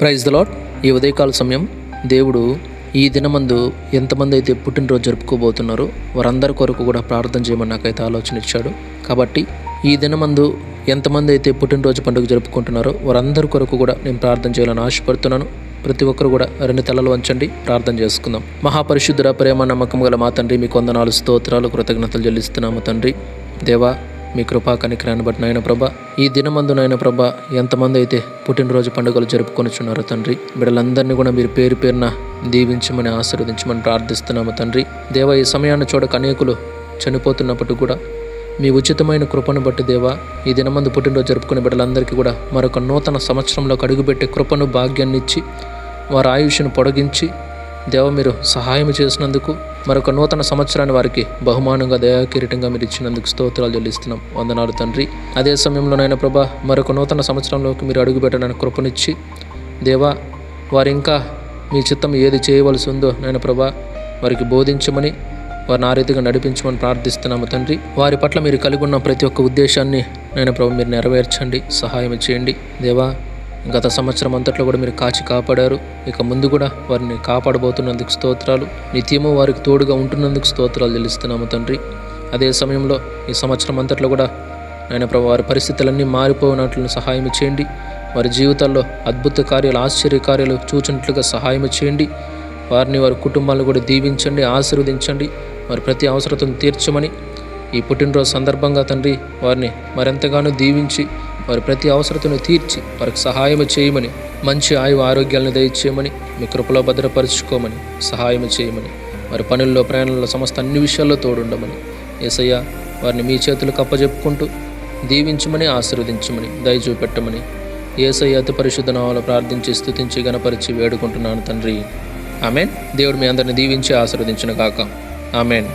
Praise the lot ఈ ఉదయకాల సమయం దేవుడు ఈ దినమందు ఎంతమంది అయితే పుట్టినరోజు జరుపుకోబోతున్నారో వారందరి కొరకు కూడా ప్రార్థన చేయమని నాకైతే ఆలోచన ఇచ్చాడు. కాబట్టి ఈ దినమందు ఎంతమంది అయితే పుట్టినరోజు పండుగ జరుపుకుంటున్నారో వారందరి కొరకు కూడా నేను ప్రార్థన చేయాలని ఆశపడుతున్నాను. ప్రతి ఒక్కరు కూడా రెండు తలలు వంచండి ప్రార్థన చేసుకుందాం. మహాపరిశుద్ధుర ప్రేమ నమ్మకం గల మా తండ్రి మీకు వందనాలు స్తోత్రాలు కృతజ్ఞతలు చెల్లిస్తున్నాము తండ్రి. దేవా మీ కృపా కనికరాన్ని బట్టి నాయన ప్రభ ఈ దినమందు నాయన ప్రభ ఎంతమంది అయితే పుట్టినరోజు పండుగలు జరుపుకొనిచున్నారో తండ్రి బిడ్డలందరినీ కూడా మీరు పేరు పేరున దీవించమని ఆశీర్వదించమని ప్రార్థిస్తున్నాము తండ్రి. దేవ ఈ సమయాన్ని చూడక అనేకులు చనిపోతున్నప్పటికీ కూడా మీ ఉచితమైన కృపను బట్టి దేవా ఈ దినమందు పుట్టినరోజు జరుపుకునే బిడ్డలందరికీ కూడా మరొక నూతన సంవత్సరంలో అడుగుపెట్టే కృపను భాగ్యాన్ని ఇచ్చి వారి ఆయుష్ను పొడిగించి దేవ మీరు సహాయం చేసినందుకు మరొక నూతన సంవత్సరాన్ని వారికి బహుమానంగా దయాకిరీటంగా మీరు ఇచ్చినందుకు స్తోత్రాలు చెల్లిస్తున్నాం. వందనాలు తండ్రి. అదే సమయంలోనైనా ప్రభా మరొక నూతన సంవత్సరంలోకి మీరు అడుగుపెట్టడానికి కృపనిచ్చి దేవా వారు ఇంకా మీ చిత్తం ఏది చేయవలసి ఉందో నాయన ప్రభా వారికి బోధించమని వారిని ఆ రీతిగా నడిపించమని ప్రార్థిస్తున్నాము తండ్రి. వారి పట్ల మీరు కలిగి ఉన్న ప్రతి ఒక్క ఉద్దేశాన్ని నేను ప్రభు మీరు నెరవేర్చండి సహాయం చేయండి. దేవా గత సంవత్సరం అంతట్లో కూడా మీరు కాచి కాపాడారు. ఇక ముందు కూడా వారిని కాపాడబోతున్నందుకు స్తోత్రాలు. నిత్యము వారికి తోడుగా ఉంటున్నందుకు స్తోత్రాలు తెలుస్తున్నాము తండ్రి. అదే సమయంలో ఈ సంవత్సరం అంతట్లో కూడా ఆయన ప్రభు వారి పరిస్థితులన్నీ మారిపోయినట్లు సహాయం చేయండి. వారి జీవితాల్లో అద్భుత కార్యాలు ఆశ్చర్య కార్యాలు చూచినట్లుగా సహాయం చేయండి. వారిని వారి కుటుంబాలను కూడా దీవించండి ఆశీర్వదించండి. వారి ప్రతి అవసరతను తీర్చమని ఈ పుట్టినరోజు సందర్భంగా తండ్రి వారిని మరెంతగానో దీవించి వారి ప్రతి అవసరతను తీర్చి వారికి సహాయం చేయమని మంచి ఆయు ఆరోగ్యాలను దయచేయమని మీ కృపలో భద్రపరుచుకోమని సహాయం చేయమని వారి పనుల్లో ప్రయాణంలో సమస్త అన్ని విషయాల్లో తోడుండమని ఏసయ్య వారిని మీ చేతులకు అప్పజెప్పుకుంటూ దీవించమని ఆశీర్వదించమని దయచూపెట్టమని ఏసయ్య అతి పరిశుద్ధ ప్రార్థించి స్థుతించి గణపరిచి వేడుకుంటున్నాను తండ్రి. ఆమెన్. దేవుడు మీ అందరిని దీవించి ఆశీర్వదించిన కాక ఆమెన్.